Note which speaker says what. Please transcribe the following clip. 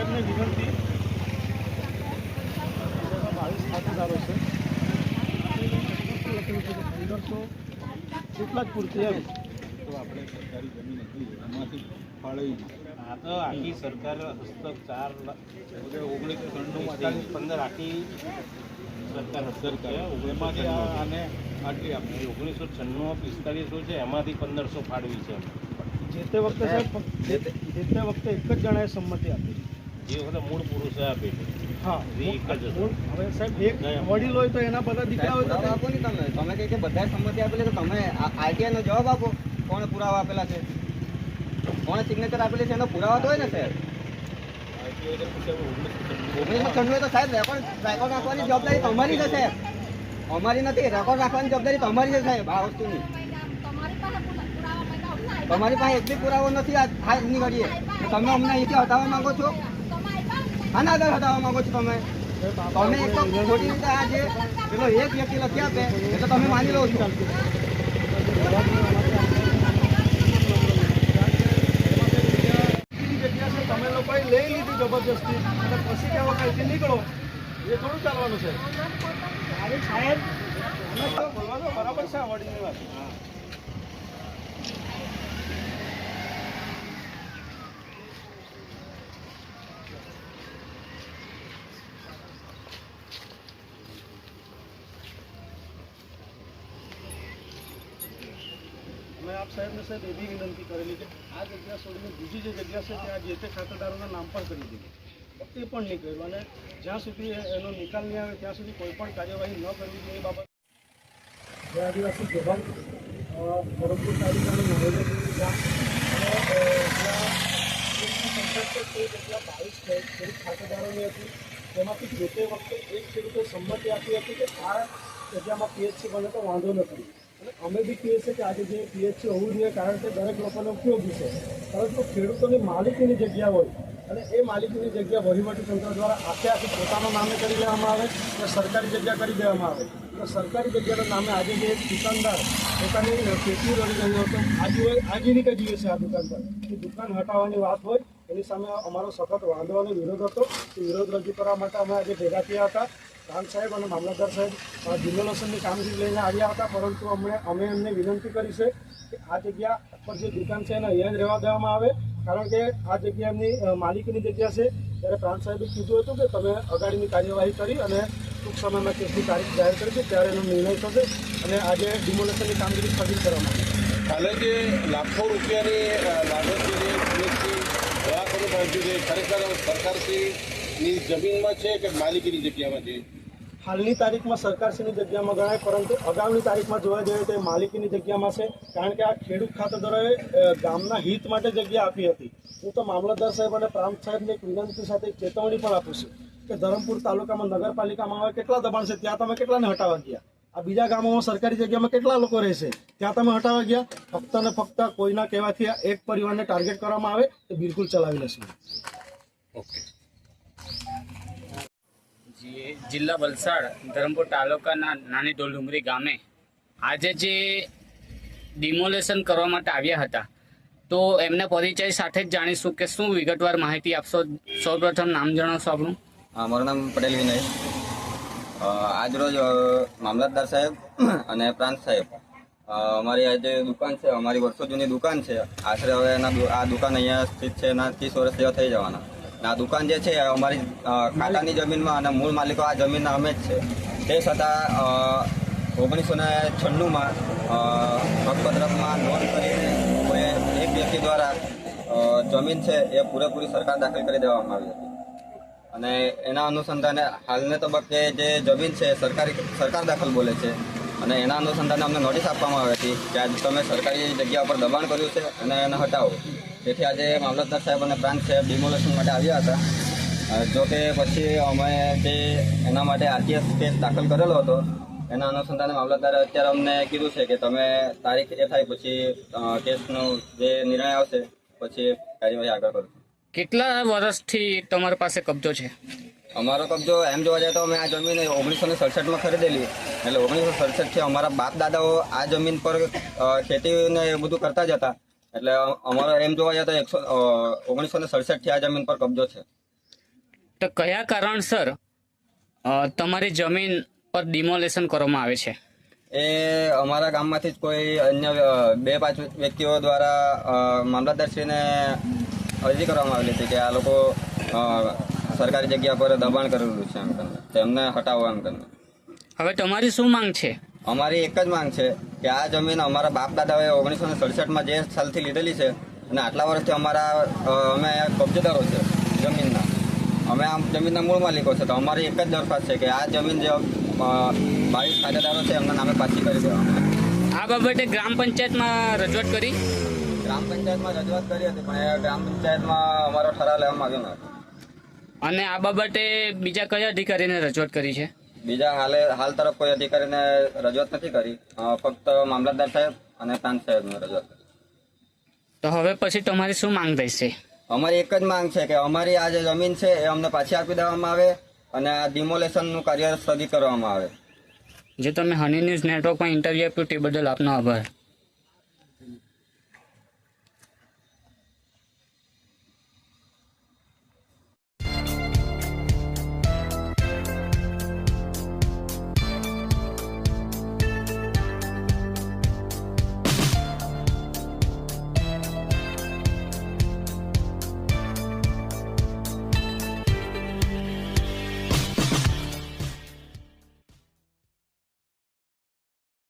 Speaker 1: સાહેબને વિનંતી. બાવીસ ખાતેદારો છે લખેલું છે કે પંદરસો એટલા જ પૂરતી એમ
Speaker 2: તો આપણે સરકારી જમીન હતી એમાંથી ફાળવી
Speaker 3: આ તો આખી સરકાર હસ્તક ચાર
Speaker 2: ઓગણીસો
Speaker 3: પંદર આખી સરકાર છે
Speaker 2: એમાંથી આને આટલી આપણી
Speaker 3: ઓગણીસો છન્નું પિસ્તાલીસો છે એમાંથી પંદરસો ફાળવી છે
Speaker 1: જે તે વખતે સાહેબ જે તે જે તે વખતે એક જ જણાએ સંમતિ આપી.
Speaker 3: જે વખતે મૂળ પુરુષે આપેલી
Speaker 1: હા
Speaker 3: એ એક જ હતું.
Speaker 1: હવે સાહેબ એક વડીલ હોય તો એના બધા દીકરા હોય તો
Speaker 4: આપો ને તમે. તમે કહે કે બધાએ સંમતિ આપેલી તો તમે આઈટીઆઈ જવાબ આપો. કોણે પુરાવા આપેલા છે? કોણે સિગ્નેચર આપેલી છે? એનો પુરાવા તો હોય ને સાહેબ? ઓગણીસો છન્નું તો સાહેબ રેકોર્ડ રેકોર્ડ રાખવાની જવાબદારી તમારી છે સાહેબ. અમારી નથી રેકોર્ડ રાખવાની જવાબદારી તમારી છે સાહેબ આ વસ્તુની. તમારી પાસે એક બી પુરાવો નથી આજની ઘડીએ તમે અમને અહીંથી હટાવવા માંગો છો? આધાર હટાવવા માંગો છો તમે? તમે એક તો ખોટી રીતે આ જે પેલો એક વ્યક્તિ લખી આપે, એટલે તમે માની લો છો.
Speaker 1: તમે લોકોએ જબરજસ્તી અને પછી કહેવા કાંઈથી નીકળો એ થોડું ચાલવાનું છે સાહેબ તો બરાબર છે આ વડીલની વાત. આપ સાહેબને સાહેબ એવી વિનંતી કરેલી કે આ જગ્યા છોડીને બીજી જે જગ્યા છે ત્યાં જે તે ખાતેદારોના નામ પર કરી દીધી એ પણ નહીં કર્યું અને જ્યાં સુધી એનો નિકાલ નહીં આવે ત્યાં સુધી કોઈ પણ કાર્યવાહી ન કરવી જોઈએ એ બાબત જે આદિવાસી જવાન ભરતપુર તાલુકાનું નવેદનનું ગામ અને જ્યાં છે જગ્યા હતી તેમાંથી જે તે વખતે એક ખેડૂતે સંમતિ આપી હતી કે આ જગ્યામાં પીએચસી બને તો વાંધો નથી અમે બી કહીએ છીએ કે આજે જે પીએચસી હોવું જોઈએ, કારણ કે દરેક લોકોને ઉપયોગી છે. પરંતુ ખેડૂતોની માલિકીની જગ્યા હોય અને એ માલિકીની જગ્યા વહીવટીતંત્ર દ્વારા આખે આખી પોતાના નામે કરી લેવામાં આવે અને સરકારી જગ્યા કરી દેવામાં આવે. તો સરકારી જગ્યાના નામે આજે જે દુકાનદાર પોતાની ખેતી રડી રહ્યો હતો, આજે આજીવિકા જીવે છે આ દુકાનદાર. એ દુકાન હટાવવાની વાત હોય, એની સામે અમારો સખત વાંધો અને વિરોધ હતો. એ વિરોધ રજૂ કરવા માટે અમે આજે ભેગા થયા હતા. પ્રાંત સાહેબ અને મામલતદાર સાહેબ ડિમોલેશનની કામગીરી લઈને આવ્યા હતા, પરંતુ અમને, અમે એમને વિનંતી કરી છે કે આ જગ્યા પર જે દુકાન છે એને અહીંયા જ રહેવા દેવામાં આવે, કારણ કે આ જગ્યા એમની માલિકીની જગ્યા છે. ત્યારે પ્રાંત સાહેબે કીધું હતું કે તમે અગાડીની કાર્યવાહી કરી અને ટૂંક સમયમાં કેસની તારીખ જાહેર કરશે ત્યારે એનો નિર્ણય થશે અને આજે ડિમોલેશનની કામગીરી સ્થગિત કરવામાં આવી.
Speaker 5: કાલે જે લાખો રૂપિયાની લાગત જે છે. ખરેખર સરકારથી જમીનમાં છે કે માલિકીની જગ્યામાં છે?
Speaker 1: હાલની તારીખમાં સરકારશ્રીની જગ્યામાં ગણાય, પરંતુ અગાઉની તારીખમાં જોવા જઈએ તો એ માલિકીની જગ્યામાં છે. કારણ કે આ ખેડૂત ખાતેદારોએ ગામના હિત માટે જગ્યા આપી હતી. હું તો મામલતદાર સાહેબ અને પ્રાંત સાહેબને એક વિનંતી સાથે ચેતવણી પણ આપું છું કે ધરમપુર તાલુકામાં, નગરપાલિકામાં હવે કેટલા દબાણ છે, ત્યાં તમે કેટલાને હટાવવા ગયા? આ બીજા ગામોમાં સરકારી જગ્યામાં કેટલા લોકો રહેશે ત્યાં તમે હટાવવા ગયા? ફક્ત ને ફક્ત કોઈના કહેવાથી એક પરિવારને ટાર્ગેટ કરવામાં આવે તો બિલકુલ ચલાવી લેશું.
Speaker 6: જિલ્લા વલસાડ, ધરમપુર તાલુકાના નાની ડોલુંગરી ગામે આજે જે ડિમોલેશન કરવા માટે આવ્યા હતા, તો એમના પરિચય સાથે જ જાણીશું કે શું વિગતવાર માહિતી આપશો? સૌપ્રથમ નામ જણાવશો આપણું?
Speaker 4: મારું નામ પટેલ વિનય આજરોજ આજ રોજ મામલતદાર સાહેબ અને પ્રાંત સાહેબ. અમારી આ જે દુકાન છે, અમારી વર્ષો જૂની દુકાન છે. આશરે હવે એના આ દુકાન અહીંયા સ્થિત છે એના ત્રીસ વર્ષ જેવા થઈ જવાના. દુકાન જે છે અમારી ખાતાની જમીનમાં અને મૂળ માલિકો આ જમીનના અમે જ છે. તે છતાં ઓગણીસો ને છન્નુંમાં હકપત્રકમાં નોંધ કરીને કોઈ એક વ્યક્તિ દ્વારા જમીન છે, એ પૂરેપૂરી સરકાર દાખલ કરી દેવામાં આવી હતી. અને એના અનુસંધાને હાલને તબક્કે જે જમીન છે, સરકારી, સરકાર દાખલ બોલે છે. અને એના અનુસંધાને અમને નોટિસ આપવામાં આવી હતી કે તમે સરકારી જગ્યા પર દબાણ કર્યું છે અને એને હટાવો. તેથી આજે મામલતદાર સાહેબ અને પ્રાંત સાહેબ ડિમોલેશન માટે આવ્યા હતા. જો કે પછી અમે જે એના માટે આરટીએસ કેસ દાખલ કરેલો હતો એના અનુસંધાને મામલતદારે અત્યારે અમને કીધું છે કે તમે તારીખ એ થાય પછી કેસનો જે નિર્ણય આવશે પછી કાર્યવાહી આગળ કરશું.
Speaker 6: કેટલા વર્ષથી તમારી પાસે કબજો છે?
Speaker 4: અમારો કબજો એમ જોવા જાય તો અમે આ જમીન ઓગણીસો ને સડસઠમાં ખરીદેલી. એટલે ઓગણીસો સડસઠથી અમારા બાપ દાદાઓ આ જમીન પર ખેતીને એ બધું કરતા જ હતા. એટલે અમારો એમ જોવા જાય તો એકસો ઓગણીસો ને સડસઠથી આ જમીન પર કબજો છે.
Speaker 6: તો કયા કારણસર તમારી જમીન પર ડિમોલેશન કરવામાં આવે છે?
Speaker 4: એ અમારા ગામમાંથી જ કોઈ અન્ય બે પાંચ વ્યક્તિઓ દ્વારા મામલતદારશ્રીને અરજી કરવામાં આવેલી હતી કે આ લોકો સરકારી જગ્યા પર દબાણ કરેલું છે એમ કરીને તેમને હટાવવા એમ કરીને.
Speaker 6: હવે તમારી શું માંગ છે?
Speaker 4: અમારી એક જ માંગ છે કે આ જમીન અમારા બાપ દાદાએ ઓગણીસો ને સડસઠમાં જે સાલથી લીધેલી છે અને આટલા વર્ષથી અમારા અમે કબજેદારો છે જમીનના. અમે આ જમીનના મૂળ માલિકો છે તો અમારી એક જ દરખાસ્ત છે કે આ જમીન જે બાવીસ ખાતેદારો છે એમના નામે પાછી કરી દેવા
Speaker 6: આ બાબતે ગ્રામ પંચાયતમાં રજૂઆત કરી?
Speaker 4: ગ્રામ પંચાયતમાં રજૂઆત કરી હતી પણ એ ગ્રામ પંચાયતમાં અમારો ઠરાવ લેવામાં આવ્યો ન
Speaker 6: અને આ બાબતે બીજા કયા અધિકારીને રજૂઆત કરી છે?
Speaker 4: બીજા હાલે હાલ તરફ કોઈ અધિકારીને રજૂઆત નથી કરી. ફક્ત મામલતદાર સાહેબ અને પ્રાંત સાહેબને રજૂઆત
Speaker 6: તો હવે પછી તમારી શું માંગ રહેશે?
Speaker 4: અમારી એક જ માંગ છે કે અમારી આ જે જમીન છે એ અમને પાછી આપી દેવામાં આવે અને આ ડિમોલેશનનું કાર્ય સ્થગિત કરવામાં આવે.
Speaker 6: જે તમે હની ન્યૂઝ નેટવર્કમાં ઇન્ટરવ્યૂ આપ્યું તે બદલ આપનો આભાર.